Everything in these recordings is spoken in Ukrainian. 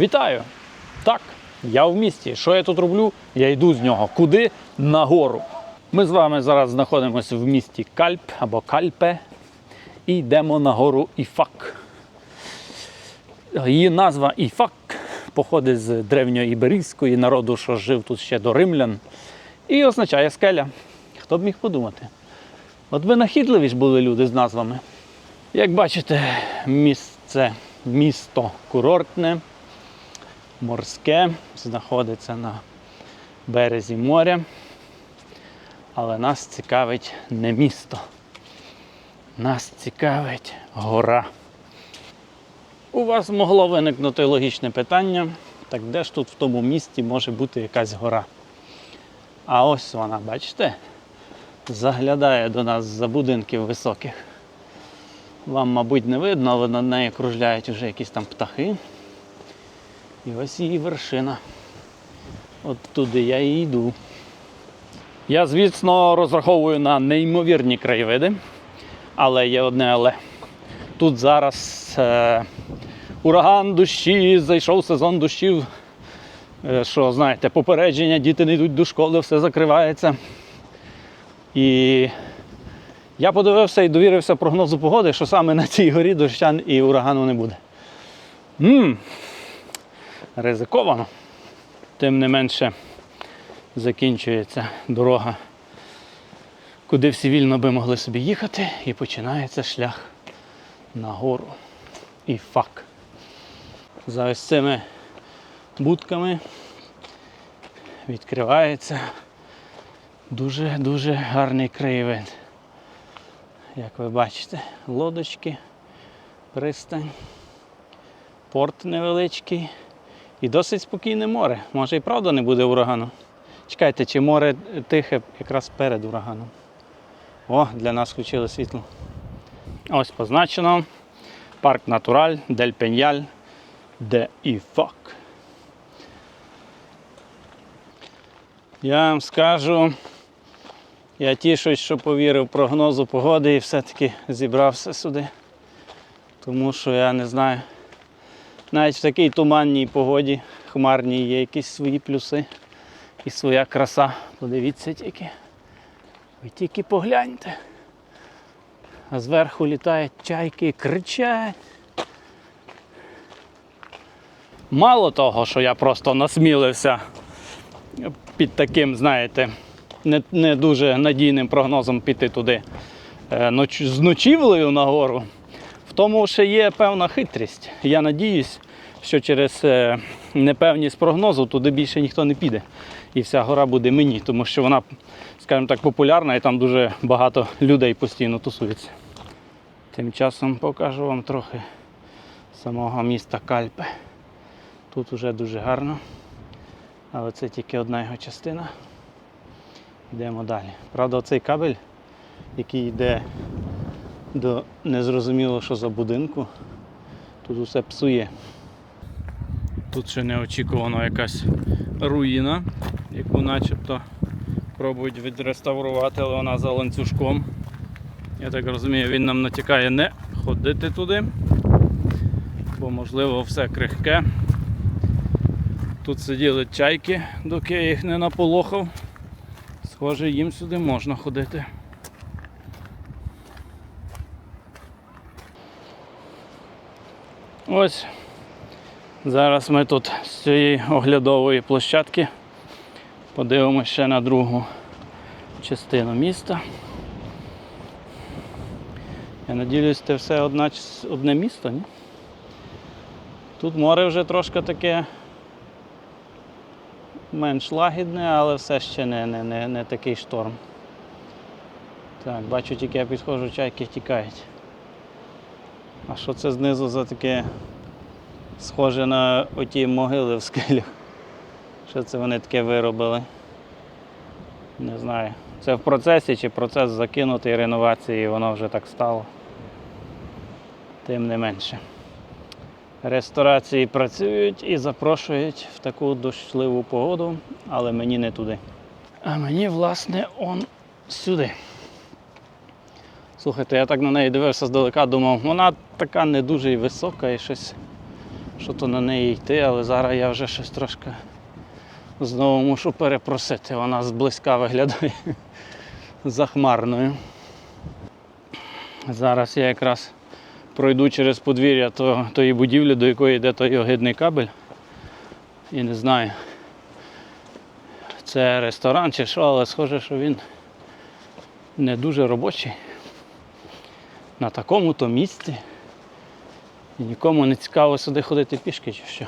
Вітаю! Так, я в місті. Що я тут роблю? Я йду з нього. Куди? Нагору. Ми з вами зараз знаходимося в місті Кальп або Кальпе і йдемо на гору Іфак. Її назва Іфак походить з древньоіберійської народу, що жив тут ще до римлян, і означає скеля. Хто б міг подумати? От винахідливі ж були люди з назвами. Як бачите, місце, місто курортне, морське, знаходиться на березі моря. Але нас цікавить не місто. Нас цікавить гора. У вас могло виникнути логічне питання, так де ж тут в тому місті може бути якась гора? А ось вона, бачите, заглядає до нас за будинків високих. Вам, мабуть, не видно, але над нею кружляють вже якісь там птахи. І ось її вершина. От туди я і йду. Я, звісно, розраховую на неймовірні краєвиди, але є одне але. Тут зараз е, ураган дощі, зайшов сезон дощів. Е, що, знаєте, попередження, діти не йдуть до школи, все закривається. І я подивився і довірився прогнозу погоди, що саме на цій горі доща і урагану не буде. Ммм, ризиковано. Тим не менше закінчується дорога, куди всі вільно би могли собі їхати, і починається шлях на гору. І фак. За ось цими будками відкривається дуже-дуже гарний краєвид. Як ви бачите, лодочки, пристань, порт невеличкий і досить спокійне море. Може і правда не буде урагану. Чекайте, чи море тихе якраз перед ураганом. О, для нас включили світло. Ось позначено. Парк Натураль Дель Пеньяль де Іфак. Я вам скажу, я тішусь, що повірив прогнозу погоди і все-таки зібрався сюди. Тому що я не знаю. Навіть в такій туманній погоді, хмарній, є якісь свої плюси і своя краса. Подивіться тільки. Ви тільки погляньте. А зверху літають чайки, кричать. Мало того, що я просто насмілився під таким, знаєте, не, не дуже надійним прогнозом піти туди е, ноч, з ночівлею на гору, в тому ще є певна хитрість. Я надіюсь, що через е, непевність прогнозу туди більше ніхто не піде. І вся гора буде мені, тому що вона, скажімо так, популярна і там дуже багато людей постійно тусується. Тим часом покажу вам трохи самого міста Кальпе. Тут вже дуже гарно, але це тільки одна його частина. Йдемо далі. Правда, цей кабель, який йде до незрозуміло, що за будинку, тут усе псує. Тут ще неочікувано якась руїна, яку начебто пробують відреставрувати, але вона за ланцюжком. Я так розумію, він нам натякає не ходити туди, бо можливо все крихке. Тут сиділи чайки, доки я їх не наполохав. Схоже, їм сюди можна ходити. Ось зараз ми тут з цієї оглядової площадки подивимося ще на другу частину міста. Я надіюсь, це все одна, одне місто, ні? Тут море вже трошки таке менш лагідне, але все ще не, не, не, не такий шторм. Так, бачу, тільки я підходжу, чайки тікають. А що це знизу за таке схоже на оті могили в скелях? Що це вони таке виробили? Не знаю. Це в процесі чи процес закинутий реновації, воно вже так стало. Тим не менше. Ресторації працюють і запрошують в таку дощливу погоду, але мені не туди. А мені, власне, он сюди. Слухайте, я так на неї дивився здалека, думав, вона така не дуже й висока і щось, що то на неї йти, але зараз я вже щось трошки знову мушу перепросити. Вона зблизька виглядає захмарною. Зараз я якраз пройду через подвір'я то- тої будівлі, до якої йде той огидний кабель. І не знаю, це ресторан чи що, але схоже, що він не дуже робочий. На такому то місці. І нікому не цікаво сюди ходити пішки чи що.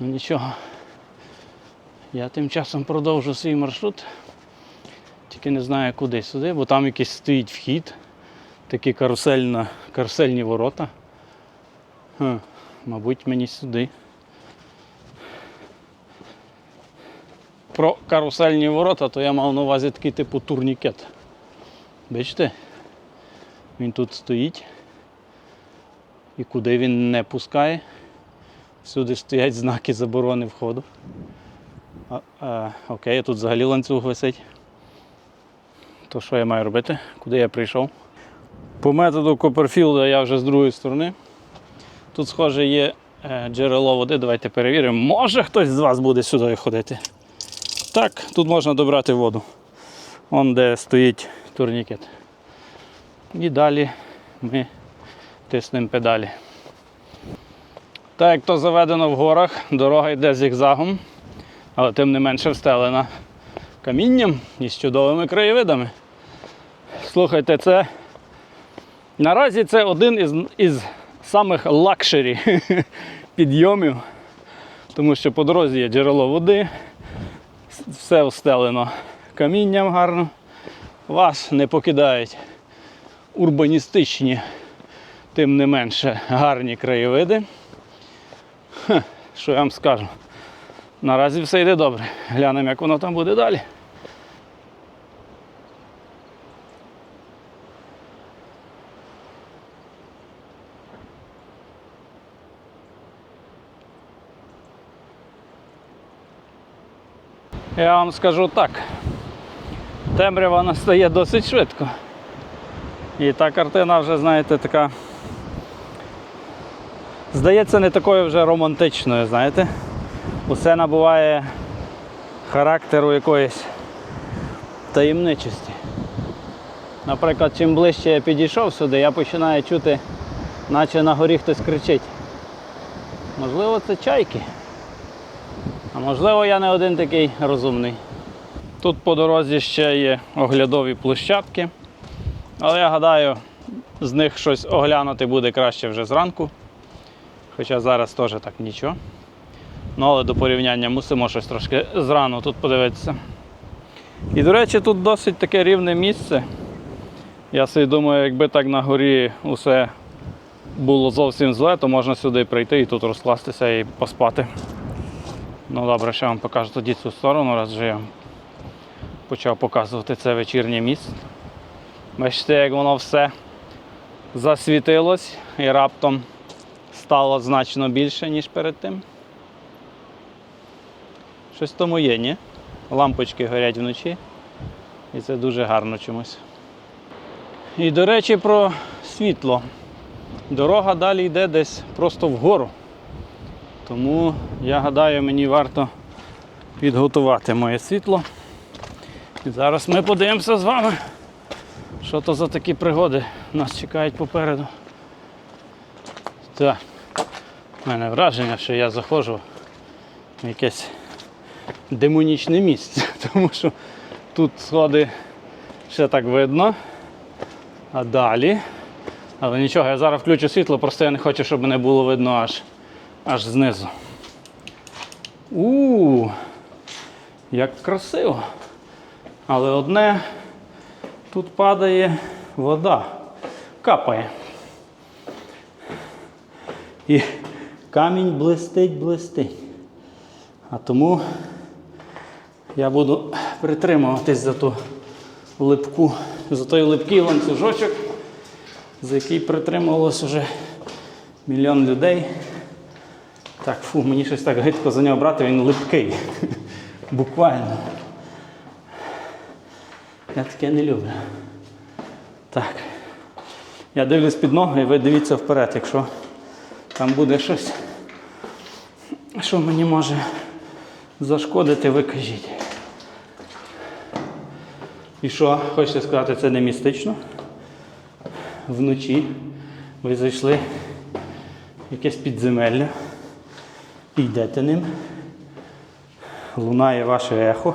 Ну нічого. Я тим часом продовжу свій маршрут. Тільки не знаю куди сюди, бо там якийсь стоїть вхід, такі карусельна, карусельні ворота. Ха, мабуть, мені сюди. Про карусельні ворота, то я мав на увазі такий типу турнікет. Бачите? Він тут стоїть. І куди він не пускає. Всюди стоять знаки заборони входу. А, а, окей, тут взагалі ланцюг висить. То що я маю робити? Куди я прийшов? По методу Копперфілда я вже з другої сторони. Тут, схоже, є е, джерело води. Давайте перевіримо. Може хтось з вас буде сюди ходити. Так, тут можна добрати воду. Вон де стоїть турнікет. І далі ми тиснемо педалі. Так як то заведено в горах, дорога йде зігзагом, але тим не менше встелена камінням і з чудовими краєвидами. Слухайте, це наразі це один із, із самих лакшері підйомів, тому що по дорозі є джерело води, все встелено камінням гарно. Вас не покидають урбаністичні, тим не менше гарні краєвиди. Що я вам скажу? Наразі все йде добре. Глянемо, як воно там буде далі. Я вам скажу так. Темрява настає досить швидко. І та картина вже, знаєте, така. Здається, не такою вже романтичною, знаєте. Усе набуває характеру якоїсь таємничості. Наприклад, чим ближче я підійшов сюди, я починаю чути, наче на горі хтось кричить. Можливо, це чайки. А можливо, я не один такий розумний. Тут по дорозі ще є оглядові площадки. Але я гадаю, з них щось оглянути буде краще вже зранку. Хоча зараз теж так нічого. Ну, але до порівняння мусимо щось трошки зрану тут подивитися. І, до речі, тут досить таке рівне місце. Я собі думаю, якби так на горі усе було зовсім зле, то можна сюди прийти і тут розкластися і поспати. Ну добре, ще вам покажу тоді цю сторону, раз вже я почав показувати це вечірнє місце. Бачите, як воно все засвітилось і раптом стало значно більше, ніж перед тим. Щось тому є, ні? Лампочки горять вночі. І це дуже гарно чомусь. І до речі, про світло. Дорога далі йде десь просто вгору. Тому я гадаю, мені варто підготувати моє світло. І зараз ми подивимося з вами, що то за такі пригоди нас чекають попереду. Так, у мене враження, що я заходжу в якесь демонічне місце, тому що тут сходи ще так видно. А далі. Але нічого, я зараз включу світло, просто я не хочу, щоб мене було видно аж, аж знизу. У, як красиво. Але одне тут падає вода, капає. І камінь блистить, блистить. А тому я буду притримуватись за ту липку, за той липкий ланцюжочок, за який притримувалось уже мільйон людей. Так, фу, мені щось так гидко за нього брати, він липкий. Буквально. Я таке не люблю. Так. Я дивлюсь під ноги і ви дивіться вперед, якщо там буде щось, що мені може зашкодити, ви кажіть. І що, хочете сказати, це не містично? Вночі ви зайшли в якесь підземелля, і йдете ним, лунає ваше ехо.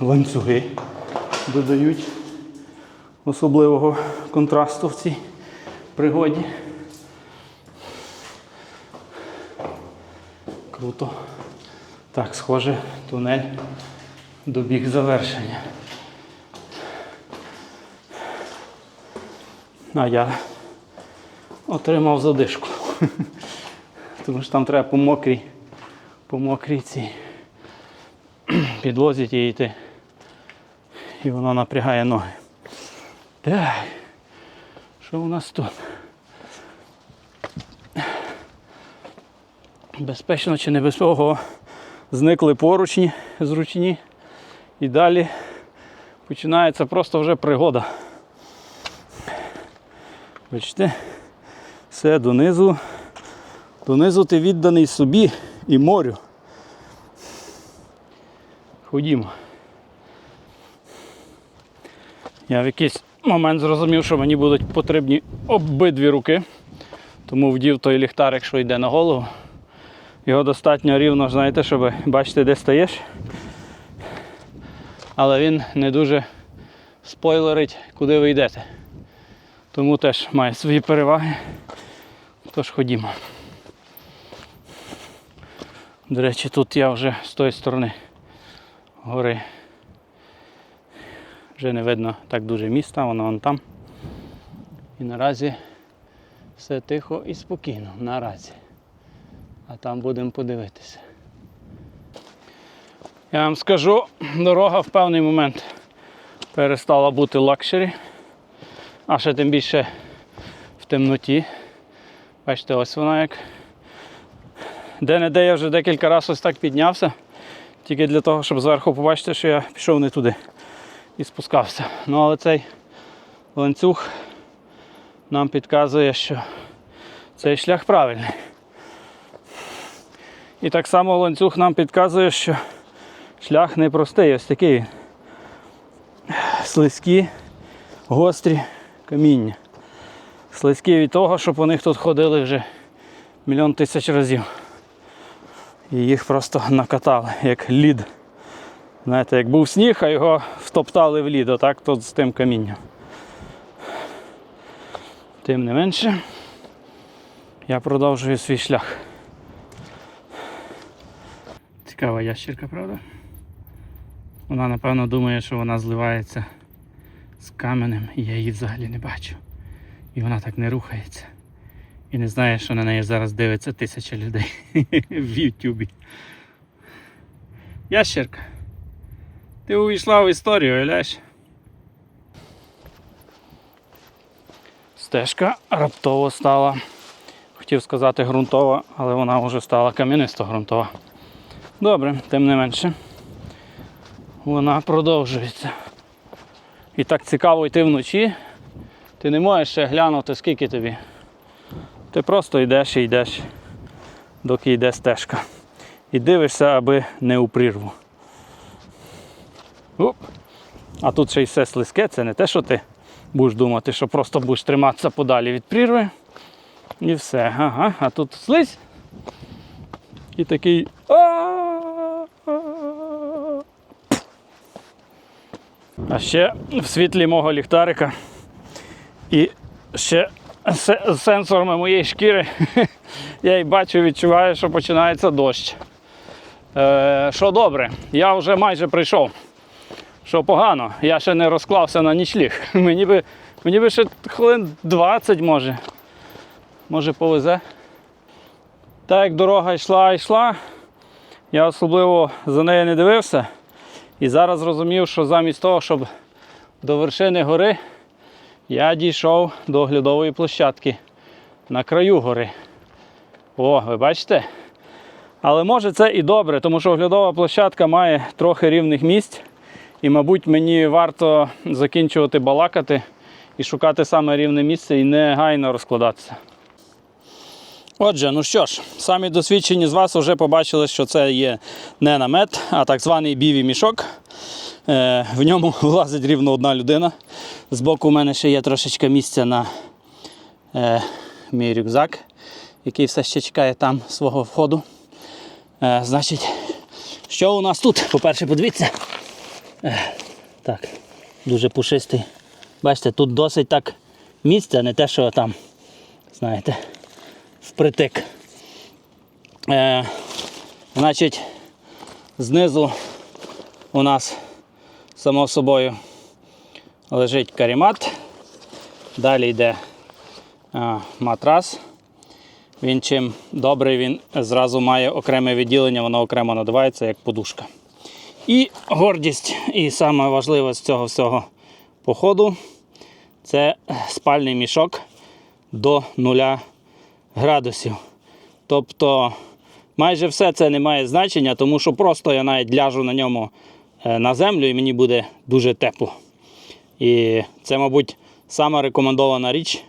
Ланцюги додають особливого контрасту в цій пригоді. Круто. Так, схоже, тунель добіг завершення. А я отримав задишку. Тому що там треба по мокрій, по мокрій цій підлозі тій йти. І воно напрягає ноги. Так. Що у нас тут? Безпечно чи небезпечно зникли поручні зручні. І далі починається просто вже пригода. Бачите, все донизу. Донизу ти відданий собі і морю. Ходімо. Я в якийсь момент зрозумів, що мені будуть потрібні обидві руки. Тому вдів той ліхтарик, що йде на голову. Його достатньо рівно, знаєте, щоб бачити, де стаєш. Але він не дуже спойлерить, куди ви йдете. Тому теж має свої переваги. Тож ходімо. До речі, тут я вже з тої сторони гори. Вже не видно так дуже міста, воно вон там. І наразі все тихо і спокійно. Наразі. А там будемо подивитися. Я вам скажу, дорога в певний момент перестала бути лакшері, а ще тим більше в темноті. Бачите, ось вона як. Де-не-де я вже декілька разів ось так піднявся, тільки для того, щоб зверху побачити, що я пішов не туди і спускався. Ну але цей ланцюг нам підказує, що цей шлях правильний. І так само ланцюг нам підказує, що шлях непростий, ось такий він. Слизькі, гострі каміння. Слизькі від того, що по них тут ходили вже мільйон тисяч разів. І їх просто накатали, як лід. Знаєте, як був сніг, а його втоптали в лід, отак тут з тим камінням. Тим не менше, я продовжую свій шлях. Цікава ящерка, правда? Вона напевно думає, що вона зливається з каменем, і я її взагалі не бачу. І вона так не рухається. І не знає, що на неї зараз дивиться тисяча людей в Ютубі. Ящерка. Ти увійшла в історію, уявляєш? Стежка раптово стала. Хотів сказати ґрунтова, але вона вже стала кам'янисто ґрунтова. Добре, тим не менше. Вона продовжується. І так цікаво йти вночі. Ти не можеш ще глянути, скільки тобі. Ти просто йдеш і йдеш, доки йде стежка. І дивишся, аби не у прірву. Оп. А тут ще й все слизьке, це не те, що ти будеш думати, що просто будеш триматися подалі від прірви. І все. Ага. А тут слизь. І такий. «А-а-а». Ще в світлі мого ліхтарика і ще з сенсорами моєї шкіри я й бачу, відчуваю, що починається дощ. Е, що добре, я вже майже прийшов. Що погано, я ще не розклався на нічліг. Мені би, мені би ще хвилин 20 може. Може повезе. Так як дорога йшла йшла, я особливо за нею не дивився. І зараз зрозумів, що замість того, щоб до вершини гори, я дійшов до оглядової площадки на краю гори. О, ви бачите? Але може це і добре, тому що оглядова площадка має трохи рівних місць. І, мабуть, мені варто закінчувати балакати і шукати саме рівне місце і негайно розкладатися. Отже, ну що ж, самі досвідчені з вас вже побачили, що це є не намет, а так званий біві мішок. Е, в ньому влазить рівно одна людина. Збоку у мене ще є трошечки місця на е, мій рюкзак, який все ще чекає там свого входу. Е, значить, що у нас тут? По-перше, подивіться. Е, так, дуже пушистий. Бачите, тут досить так місця, не те, що там, знаєте, впритик. Е, значить, знизу у нас, само собою, лежить карімат. Далі йде а, матрас. Він чим добрий, він зразу має окреме відділення, воно окремо надувається як подушка. І гордість, і саме важливе з цього всього походу це спальний мішок до 0 градусів. Тобто майже все це не має значення, тому що просто я навіть ляжу на ньому е, на землю і мені буде дуже тепло. І це, мабуть, сама рекомендована річ,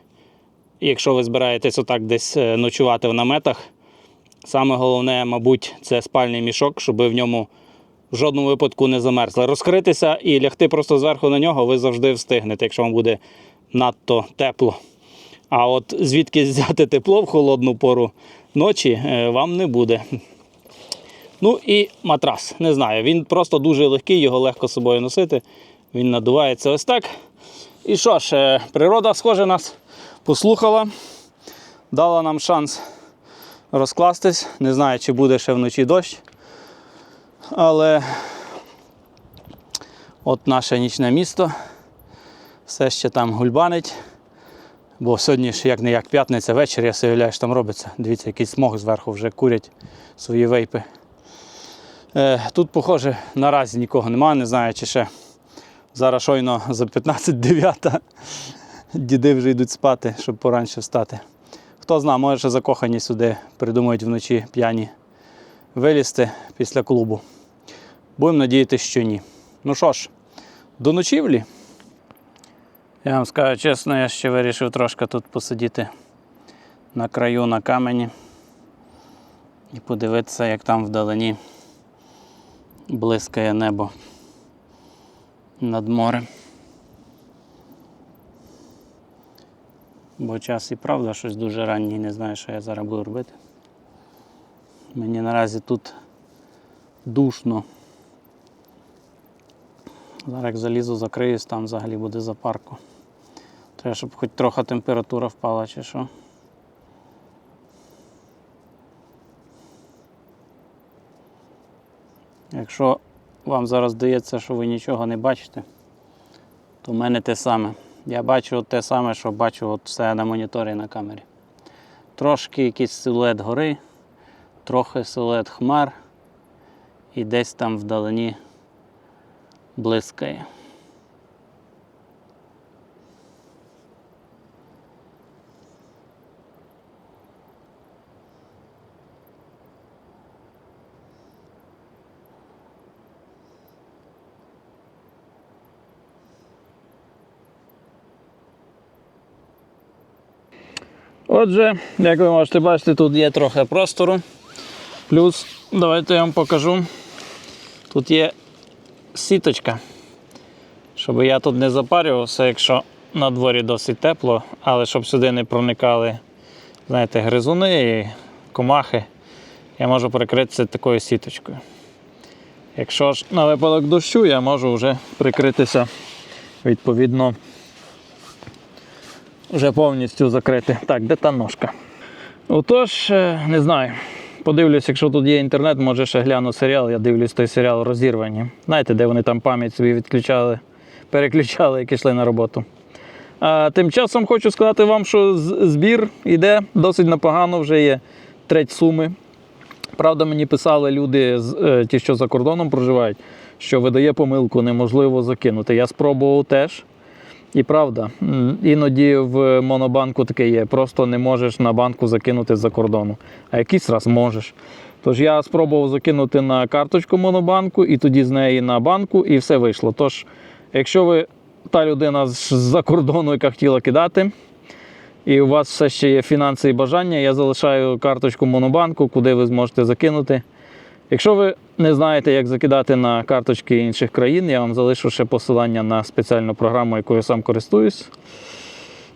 якщо ви збираєтесь отак десь е, ночувати в наметах. Саме головне, мабуть, це спальний мішок, щоб в ньому в жодному випадку не замерзли. Розкритися і лягти просто зверху на нього ви завжди встигнете, якщо вам буде надто тепло. А от звідки взяти тепло в холодну пору ночі е, вам не буде. Ну і матрас. Не знаю, він просто дуже легкий, його легко з собою носити. Він надувається ось так. І що ж, е, природа, схоже, нас послухала, дала нам шанс розкластись. Не знаю, чи буде ще вночі дощ. Але от наше нічне місто все ще там гульбанить. Бо сьогодні ж як не як п'ятниця вечір, я собі уявляю, що там робиться. Дивіться, який смог зверху вже курять свої вейпи. Е, тут, похоже, наразі нікого немає, не знаю, чи ще зараз щойно за 15-9 діди вже йдуть спати, щоб поранше встати. Хто знає, може закохані сюди придумають вночі п'яні вилізти після клубу. Будемо надіятися, що ні. Ну що ж, до ночівлі. Я вам скажу чесно, я ще вирішив трошки тут посидіти на краю на камені і подивитися, як там вдалині блискає небо над морем. Бо час і правда щось дуже ранній, не знаю, що я зараз буду робити. Мені наразі тут душно. Зараз як залізу, закриюсь, там взагалі буде запарку. Треба, щоб хоч трохи температура впала чи що. Якщо вам зараз здається, що ви нічого не бачите, то в мене те саме. Я бачу те саме, що бачу от все на моніторі на камері. Трошки якийсь силует гори, трохи силует хмар і десь там вдалині блискає. Отже, як ви можете бачити, тут є трохи простору. Плюс, давайте я вам покажу. Тут є сіточка, щоб я тут не запарювався, якщо на дворі досить тепло, але щоб сюди не проникали знаєте, гризуни і комахи, я можу прикритися такою сіточкою. Якщо ж на випадок дощу, я можу вже прикритися відповідно вже повністю закрити. Так, де та ножка? Отож, е, не знаю. Подивлюсь, якщо тут є інтернет, може ще гляну серіал. Я дивлюсь той серіал розірвані. Знаєте, де вони там пам'ять собі відключали, переключали, як йшли на роботу. А тим часом хочу сказати вам, що збір йде досить непогано, вже є треть суми. Правда, мені писали люди, е, ті, що за кордоном проживають, що видає помилку, неможливо закинути. Я спробував теж. І правда, іноді в монобанку таке є. Просто не можеш на банку закинути з-за кордону. А якийсь раз можеш. Тож я спробував закинути на карточку монобанку і тоді з неї на банку, і все вийшло. Тож, якщо ви та людина з-за кордону, яка хотіла кидати, і у вас все ще є фінанси і бажання, я залишаю карточку Монобанку, куди ви зможете закинути. Якщо ви не знаєте, як закидати на карточки інших країн, я вам залишу ще посилання на спеціальну програму, якою я сам користуюсь.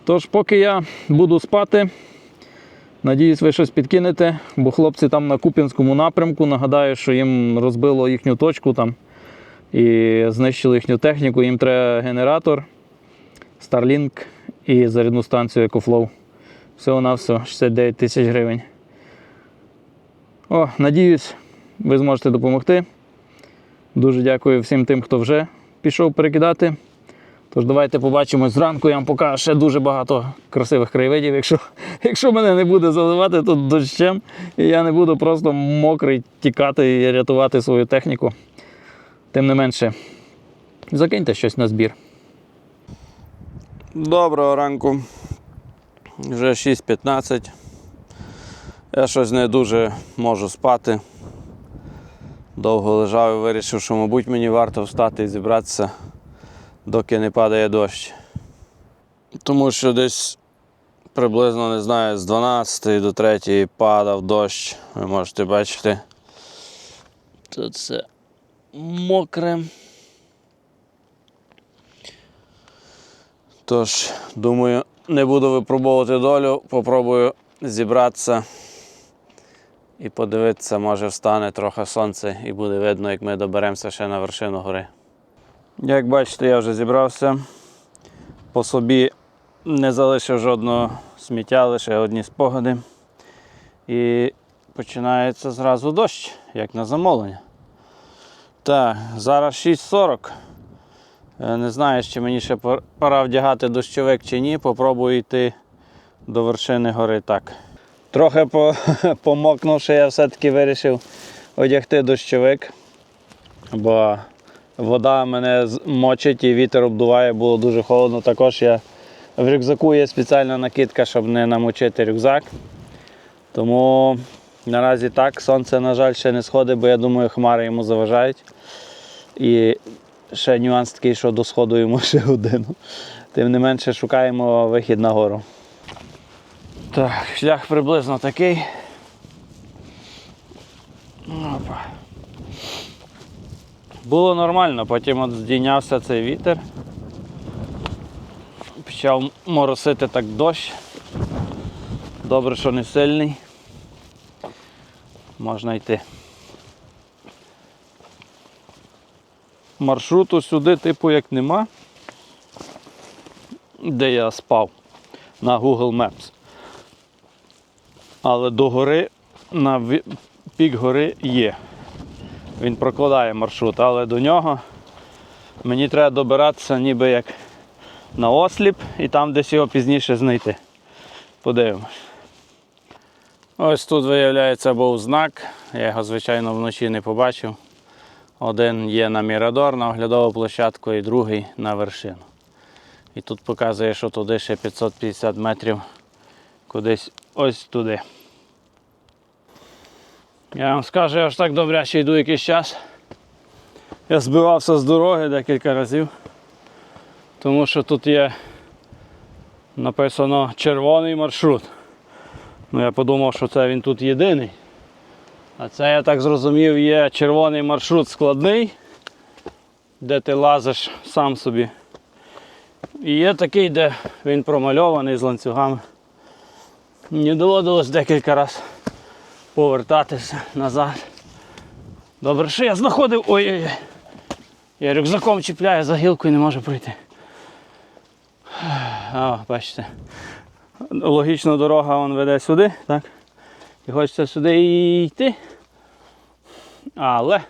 Тож, поки я буду спати, надіюсь, ви щось підкинете, бо хлопці там на Куп'янському напрямку, нагадаю, що їм розбило їхню точку там і знищили їхню техніку. Їм треба генератор, Starlink і зарядну станцію EcoFlow. Всього на все 69 тисяч гривень. О, надіюсь, ви зможете допомогти. Дуже дякую всім тим, хто вже пішов перекидати. Тож давайте побачимось зранку. Я вам покажу ще дуже багато красивих краєвидів. Якщо, якщо мене не буде заливати тут дощем, і я не буду просто мокрий тікати і рятувати свою техніку. Тим не менше, закиньте щось на збір. Доброго ранку. Вже 6.15. Я щось не дуже можу спати. Довго лежав і вирішив, що, мабуть, мені варто встати і зібратися, доки не падає дощ. Тому що десь приблизно, не знаю, з 12 до 3 падав дощ. Ви можете бачити. Тут все мокре. Тож, думаю, не буду випробовувати долю, попробую зібратися і подивитися, може встане трохи сонце і буде видно, як ми доберемося ще на вершину гори. Як бачите, я вже зібрався. По собі не залишив жодного сміття, лише одні спогади. І починається зразу дощ, як на замовлення. Так, зараз 6.40. Е, Не знаю, чи мені ще пора вдягати дощовик чи ні. Попробую йти до вершини гори так. Трохи по, помокнувши, я все-таки вирішив одягти дощовик, бо вода мене мочить і вітер обдуває, було дуже холодно. Також я в рюкзаку є спеціальна накидка, щоб не намочити рюкзак. Тому наразі так, сонце, на жаль, ще не сходить, бо я думаю, хмари йому заважають. І ще нюанс такий, що до сходу йому ще годину. Тим не менше шукаємо вихід на гору. Так, шлях приблизно такий. Опа. Було нормально, потім от здійнявся цей вітер. Почав моросити так дощ. Добре, що не сильний. Можна йти. маршруту сюди, типу, як нема, де я спав на Google Maps. Але до гори, на пік гори є. Він прокладає маршрут, але до нього мені треба добиратися ніби як на осліп і там десь його пізніше знайти. Подивимось. Ось тут виявляється був знак. Я його, звичайно, вночі не побачив. Один є на Мірадор, на оглядову площадку, і другий на вершину. І тут показує, що туди ще 550 метрів кудись ось туди. Я вам скажу, я аж так добряче йду якийсь час. Я збивався з дороги декілька разів, тому що тут є написано червоний маршрут. Ну, я подумав, що це він тут єдиний. А це, я так зрозумів, є червоний маршрут складний, де ти лазиш сам собі. І є такий, де він промальований з ланцюгами. Мені доводилось декілька разів повертатися назад. Добре, що я знаходив. Ой-ой-ой. Я рюкзаком чіпляю за гілку і не можу пройти. А, бачите. Логічно дорога вон веде сюди, так? І хочеться сюди йти. Але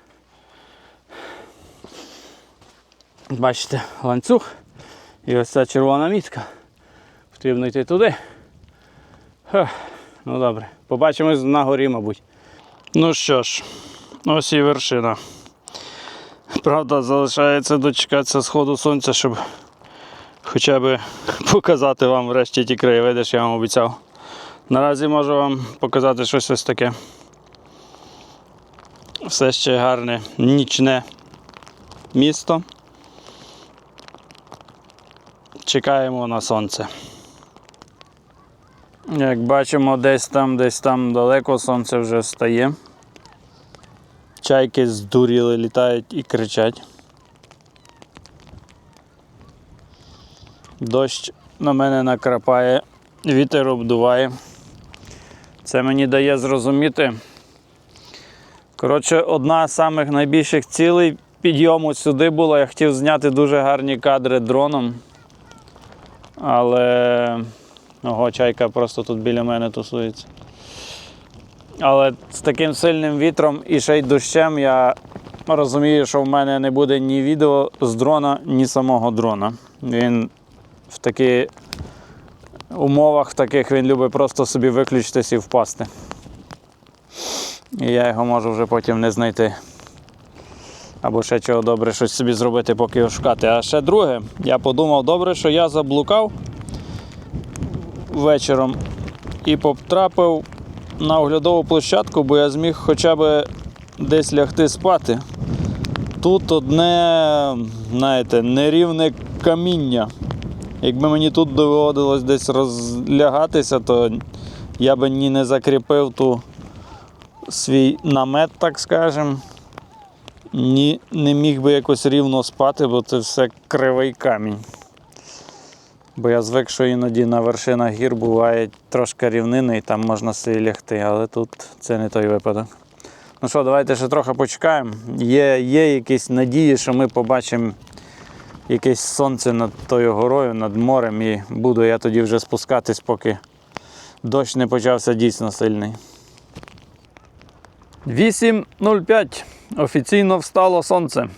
бачите, ланцюг і ось ця червона мітка. Потрібно йти туди. Ну добре, побачимось на горі, мабуть. Ну що ж, ось і вершина. Правда, залишається дочекатися сходу сонця, щоб хоча б показати вам врешті ті краєвиди, що я вам обіцяв. Наразі можу вам показати щось ось таке. Все ще гарне нічне місто. чекаємо на сонце. Як бачимо, десь там, десь там далеко сонце вже встає. Чайки здуріли, літають і кричать. Дощ на мене накрапає, вітер обдуває. Це мені дає зрозуміти. Коротше, одна з самих найбільших цілей підйому сюди була. Я хотів зняти дуже гарні кадри дроном. Але ого, чайка просто тут біля мене тусується. Але з таким сильним вітром і ще й дощем я розумію, що в мене не буде ні відео з дрона, ні самого дрона. Він в таких умовах таких він любить просто собі виключитись і впасти. І я його можу вже потім не знайти. Або ще чого добре щось собі зробити, поки його шукати. А ще друге, я подумав, добре, що я заблукав вечором і потрапив на оглядову площадку, бо я зміг хоча б десь лягти спати. Тут одне, знаєте, нерівне каміння. Якби мені тут доводилось десь розлягатися, то я би ні не закріпив ту свій намет, так скажем, ні не міг би якось рівно спати, бо це все кривий камінь. Бо я звик, що іноді на вершинах гір буває трошки рівнини і там можна собі лягти, але тут це не той випадок. Ну що, давайте ще трохи почекаємо. Є, є якісь надії, що ми побачимо якесь сонце над тою горою, над морем, і буду я тоді вже спускатись, поки дощ не почався дійсно сильний. 8.05. Офіційно встало сонце.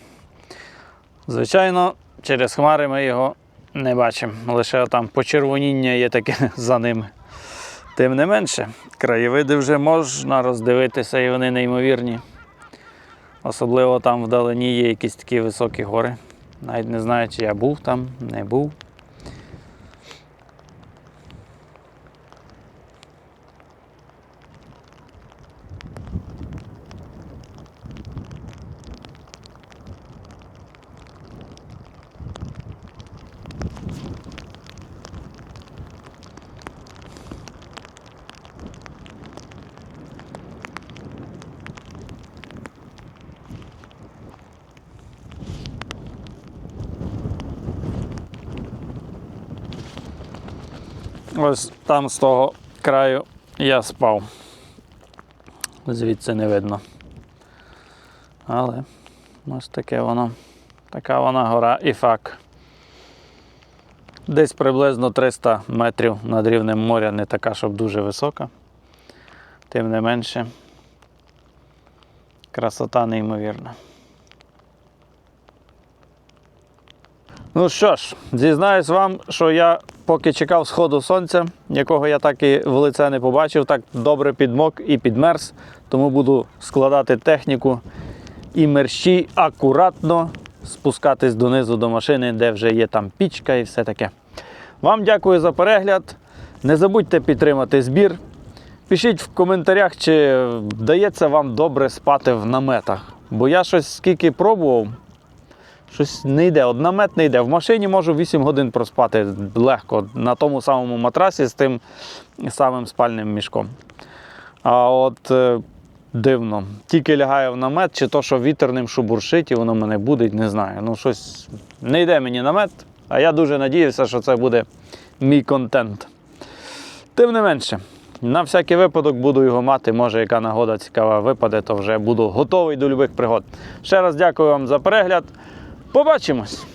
Звичайно, через хмари ми його не бачимо. Лише там почервоніння є таке за ними. Тим не менше, краєвиди вже можна роздивитися, і вони неймовірні. Особливо там вдалині є якісь такі високі гори. Навіть не знаю, чи я був там, не був. Ось там з того краю я спав. Звідси не видно. Але ось таке воно. Така вона гора Іфак. Десь приблизно 300 метрів над рівнем моря, не така, щоб дуже висока. Тим не менше. Красота неймовірна. Ну що ж, зізнаюсь вам, що я поки чекав сходу сонця, якого я так і в лице не побачив, так добре підмок і підмерз, тому буду складати техніку і мерщій акуратно спускатись донизу до машини, де вже є там пічка і все таке. Вам дякую за перегляд. Не забудьте підтримати збір. Пишіть в коментарях, чи вдається вам добре спати в наметах. Бо я щось скільки пробував, щось не йде. От намет не йде. В машині можу 8 годин проспати легко на тому самому матрасі з тим самим спальним мішком. А от е, дивно. Тільки лягаю в намет, чи то, що вітер ним шубуршить, і воно мене будить, не знаю. Ну, щось не йде мені намет, а я дуже надіюся, що це буде мій контент. Тим не менше, на всякий випадок буду його мати. Може, яка нагода цікава випаде, то вже буду готовий до любих пригод. Ще раз дякую вам за перегляд. Побачимось!